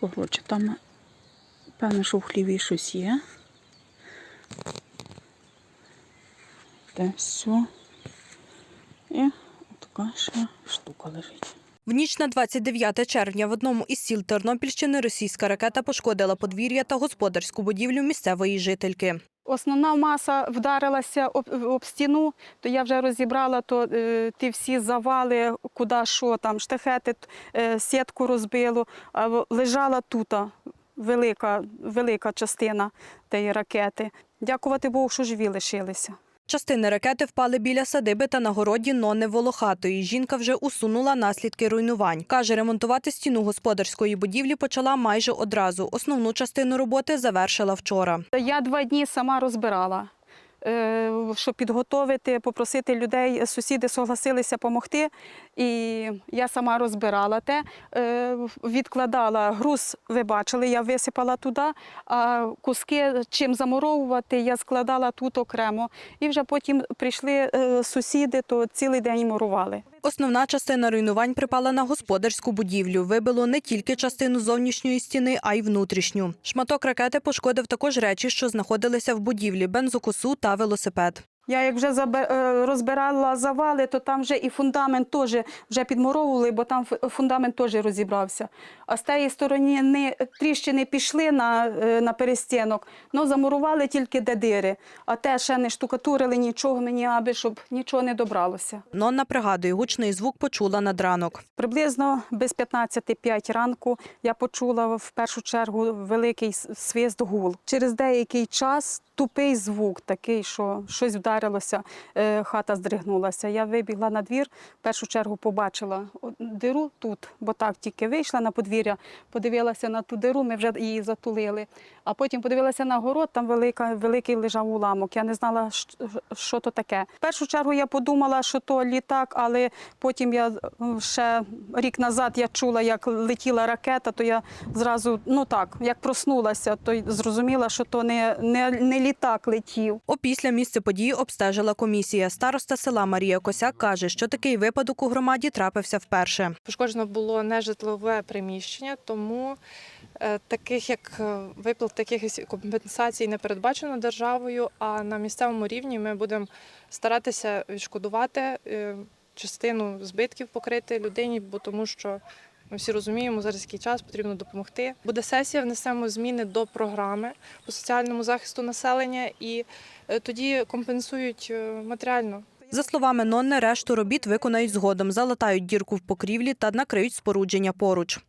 Коротше, там, певно, що в хліві щось є. Те все. І така ще штука лежить. В ніч на 29 червня в одному із сіл Тернопільщини російська ракета пошкодила подвір'я та господарську будівлю місцевої жительки. Основна маса вдарилася об, стіну, то я вже розібрала то, е, ті всі завали, куди що там, штахети, е, сітку розбило, а лежала тут велика, велика частина тієї ракети. Дякувати Богу, що живі лишилися. Частини ракети впали біля садиби та на городі Нони Волохатої. Жінка вже усунула наслідки руйнувань. Каже, ремонтувати стіну господарської будівлі почала майже одразу. Основну частину роботи завершила вчора. Я два дні сама розбирала, щоб підготовити, попросити людей. Сусіди согласилися допомогти. І я сама розбирала те, е, відкладала груз, ви бачили, я висипала туди, а куски чим замуровувати, я складала тут окремо. І вже потім прийшли е, сусіди, то цілий день мурували. Основна частина руйнувань припала на господарську будівлю. Вибило не тільки частину зовнішньої стіни, а й внутрішню. Шматок ракети пошкодив також речі, що знаходилися в будівлі, бензокосу та велосипед. Я як вже е, розбирала завали, то там вже і фундамент теж вже підмуровували, бо там фундамент теж розібрався. А з тієї сторони не, тріщини пішли на, е, на перестінок, але замурували тільки де дири. А те ще не штукатурили нічого мені, аби щоб нічого не добралося. Нонна пригадує, гучний звук почула над ранок. Приблизно без 15-5 ранку я почула в першу чергу великий свист гул. Через деякий час тупий звук, такий, що щось вдарилося, е, хата здригнулася. Я вибігла на двір, в першу чергу побачила диру тут, бо так тільки вийшла на подвір'я, подивилася на ту диру, ми вже її затулили. А потім подивилася на город, там велика, великий лежав уламок. Я не знала, що то таке. В першу чергу я подумала, що то літак, але потім я ще рік назад я чула, як летіла ракета, то я зразу, ну так, як проснулася, то зрозуміла, що то не, не, не літак летів. Опісля місце події обстежила комісія. Староста села Марія Косяк каже, що такий випадок у громаді трапився вперше. Пошкоджено було нежитлове приміщення, тому е, таких як е, виплат таких компенсацій не передбачено державою. А на місцевому рівні ми будемо старатися відшкодувати е, частину збитків покрити людині, бо тому що. Ми всі розуміємо, зараз який час потрібно допомогти. Буде сесія, внесемо зміни до програми по соціальному захисту населення і е, тоді компенсують е, матеріально За словами Нонни, решту робіт виконають згодом, залатають дірку в покрівлі та накриють спорудження поруч.